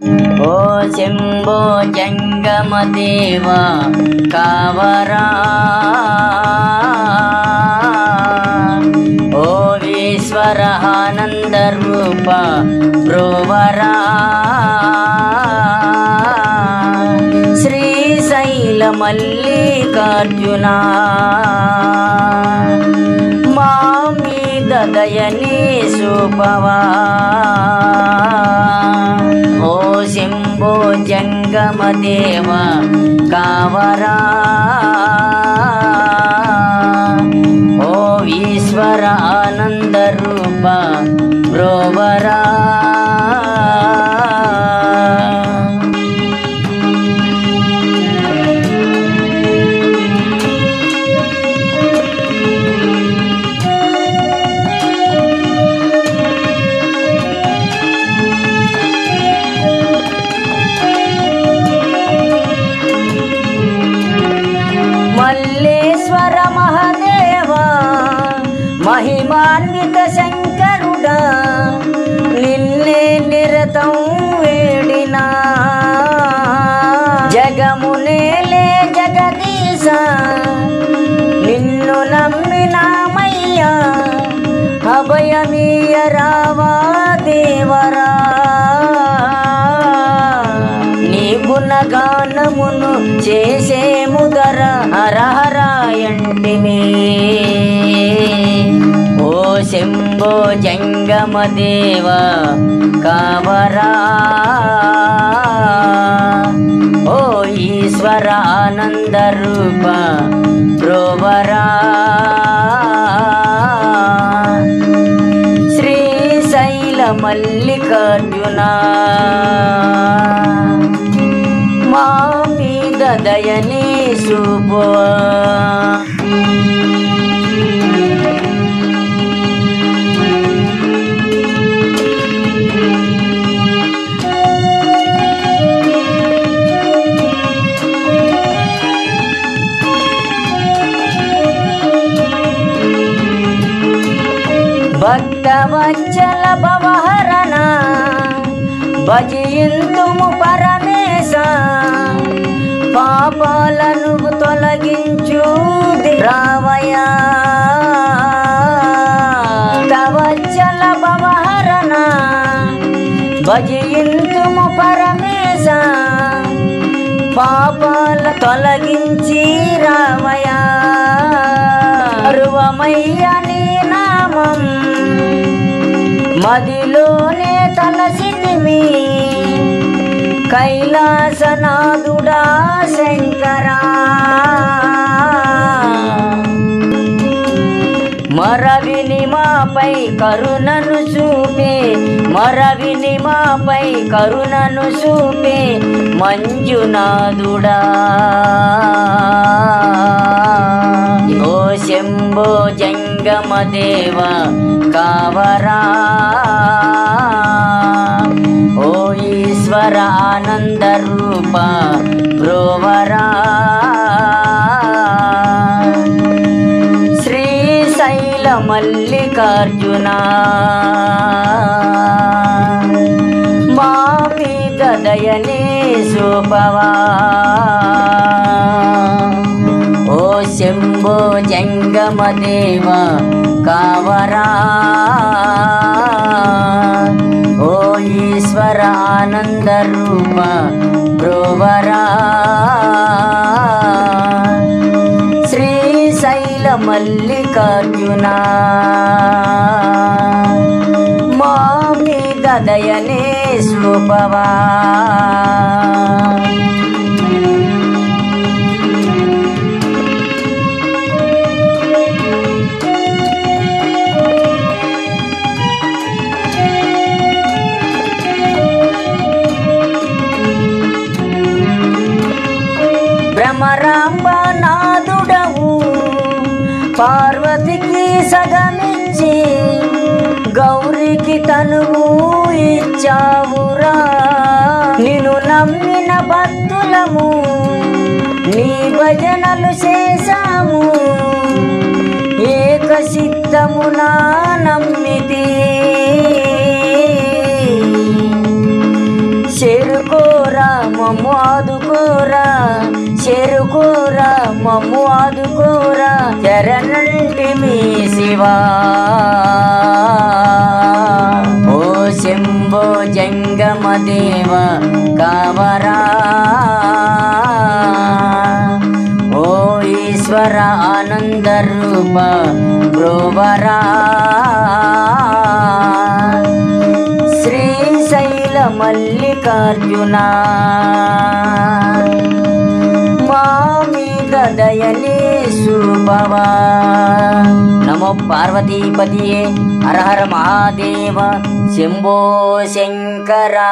ఓ శంభో జంగమ దేవ కావరా. ఓ ఈశ్వర ఆనంద రూప బ్రోవరా శ్రీశైల మల్లికార్జున మా మీద దయనీ చూపవా జంగమ దేవ కావరా? ఓ ఈశ్వర ఆనంద రూప బ్రోవరా మల్లేశ్వర మహదేవా మహిమాన్విత శంకరుడా నిన్నే నిరతం వేడినా. జగమునేలే జగదీశ నిన్ను నమ్మినామయ్యా అభయమీయ రావా దేవరా. నీ గుణగానమును చేసే హర హర హరహరాయంటిని ఓ శంభో జంగమ దేవ కావరా. ఓ ఈశ్వర ఆనంద రూప ప్రోవరా. శ్రీశైల మల్లికార్జున. మా మీద దయని చూపువా భక్తవచ్చల భవహరణ భజయంతుము ప భజయింతుము పరమేశ? పాపాల తొలగించి రామయ? అరువమయ్య నీ నామం మదిలోనే తలసితిమి కైలాసనాథుడా శంకరా. మరవిని మాపై కరుణను చూపే మరవిని మాపై కరుణను చూపే మంజునాథుడా. ఓ శంభో జంగమదేవ కావరా మల్లికార్జున. మా మీద దయనే చూపవా ఓ శంభో జంగమ దేవ కావరా. ఓ ఈశ్వర ఆనంద రూప బ్రోవరా మల్లికార్జున. మామి దదయనే దయనే తనువు ఇచ్చావురా నిన్ను నమ్మిన భక్తులము నీ భజనలు చేశాము. ఏక నమ్మితి. చెరుకోరా మమ్ము ఆదుకోరా చెరుకోరా మమ్ము ఆదుకోరా చరణంటి మీ శివా. శంభో జంగమ దేవ కావరా. ఓ ఈశ్వర ఆనంద రూప బ్రోవరా శ్రీశైల మల్లికార్జునా మీద దయని శుభవా నమో పార్వతీపతియే హర హర మహాదేవ శంభో శంకరా